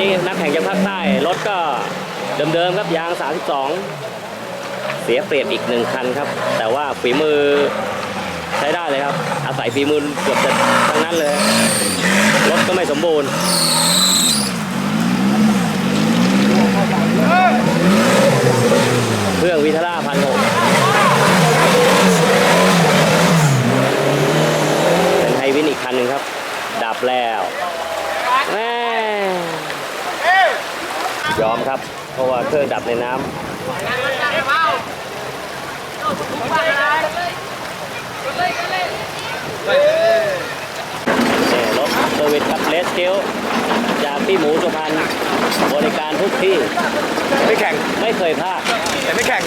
นี้นักแข่งจากภาคใต้รถก็เดิมๆครับยาง 32 เสียเปรียบอีกหนึ่งคันครับ แต่ว่าฝีมือใช้ได้เลยครับ อาศัยฝีมือเกือบจะทั้งนั้นเลย รถก็ไม่สมบูรณ์เครื่องวิทาราพันหก 3 ครับ เพราะว่าเครื่องดับในน้ำนี่รถเซอร์วิสครับเลสเกลจากพี่หมูสุพรรณบริการทุกที่ไม่แข่งไม่เคยพลาดแต่ไม่แข่ง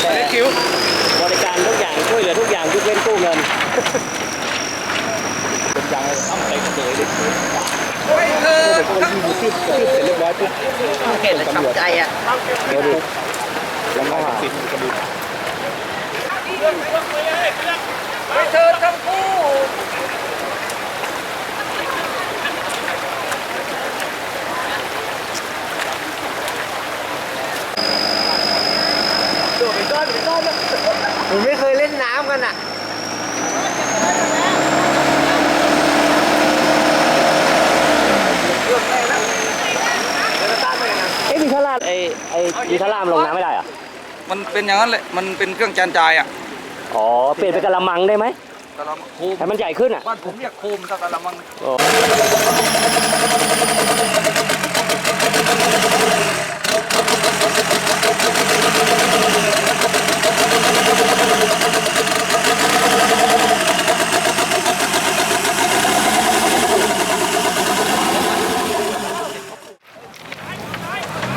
แต่ได้คิวบริการทุกอย่างช่วยเหลือทุกอย่างยกเว้นกู้เงินเป็นยังไงต้องไปเตยดิ เลยคือผมก็ยิงชื่อชื่อเสร็จเรียบร้อยปุ๊บเห็นแล้วช็อกใจอะเดี๋ยวดูแล้วก็หาสิทธิ์กระดูกไปเธอทั้งคู่ ผมไม่เคยเล่นน้ำกันอะ เอ้วิทาร่าไอไอวิทาร่ามน ลงน้ำไม่ได้เหรอะมันเป็นอย่างนั้นเลยมันเป็นเครื่องจานจ่ายอะอ๋อเปลี่ยนเป็นกะละมังได้ไหมกะละมังโคมให้มันใหญ่ขึ้นอะบ้านผมเรียกโคมถ้ากะละมังโอ้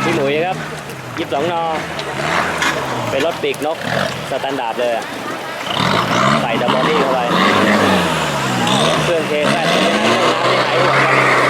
พี่หมุยครับ ยี่สิบสองนอ เป็นรถปีกนกสแตนดาร์ดเลย ใส่ดับบอดี้เข้าไป เครื่องเคแปดเป็นน้ำน้ำที่ไหนหมด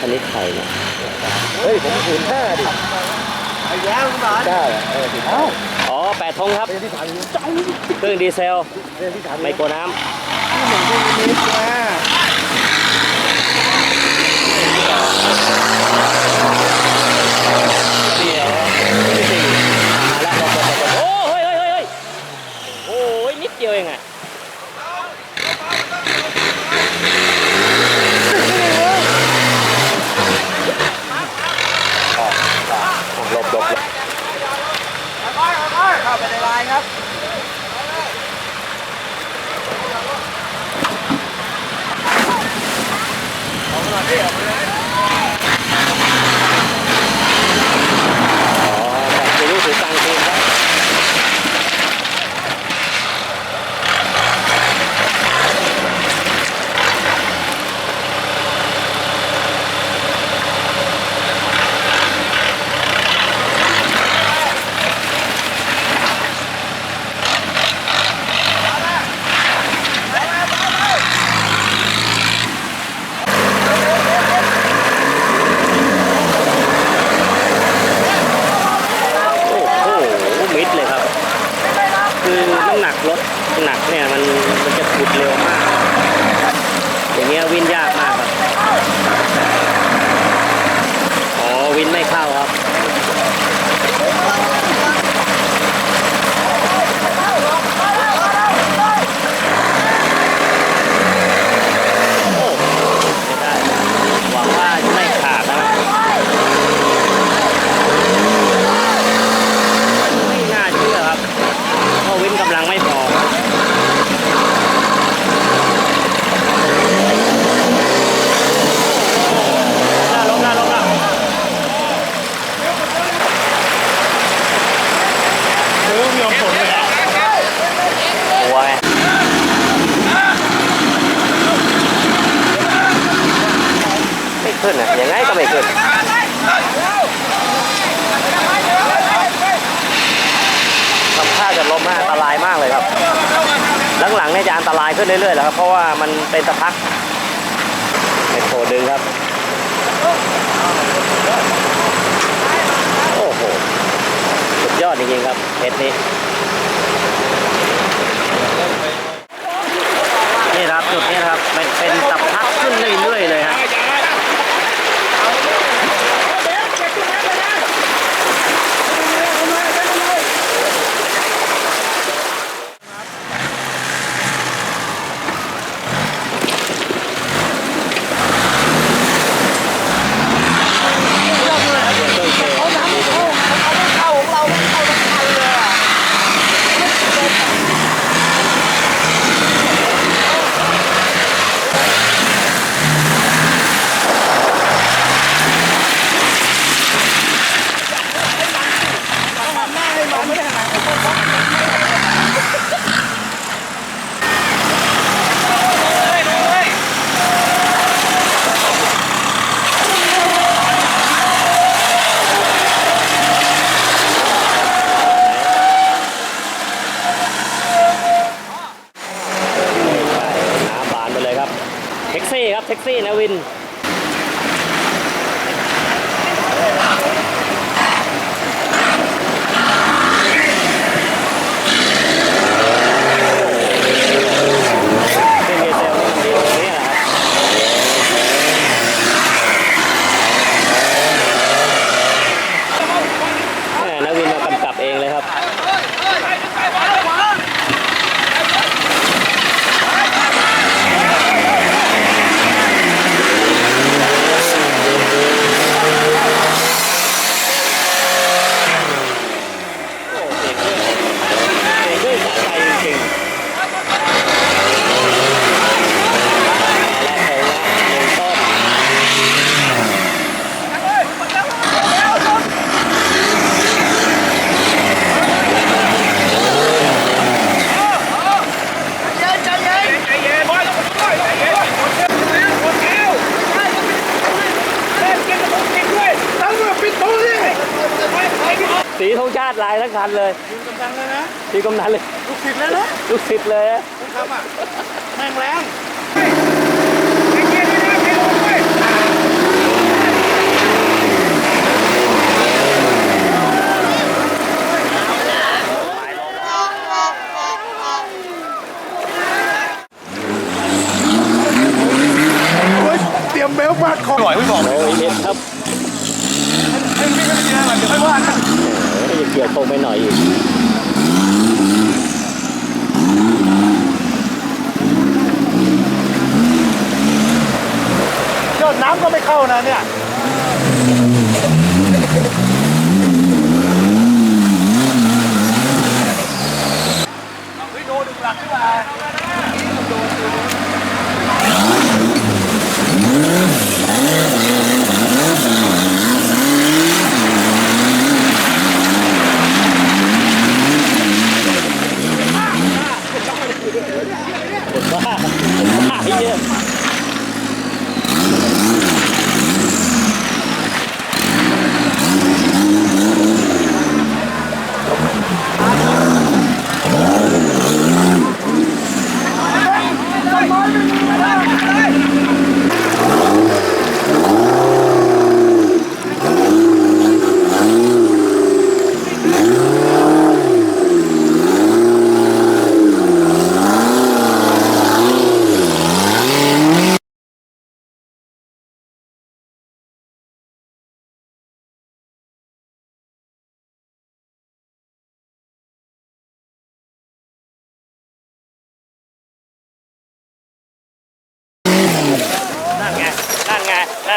อันนี้ไข่เนี่ยเฮ้ย ผมศูนย์ห้าดิไอ้แย้มคุณบอลได้เออเอ้าอ๋อแปดทงครับเรียนที่สามอยู่เครื่องดีเซลเรียนที่สามไมโครน้ที่หนึ่งที่นิดนะนั่ Yeah. ขึ้นเรื่อยๆแล้วครับเพราะว่ามันเป็นตะพักไมโคดึงครับ โอ้โห สุดยอดจริงๆครับเพชรนี้ งคันเลยยืมกำลังเลยนะพี่กำลังเลย ลูกศิษย์เลยนะลูกศิษย์เลย คุณคำอะ แม่งแรง เท่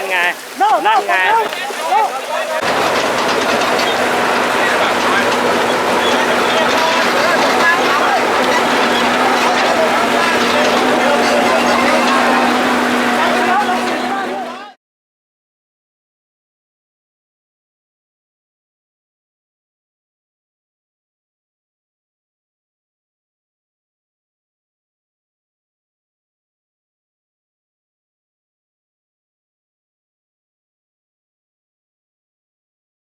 นไง นั่นไง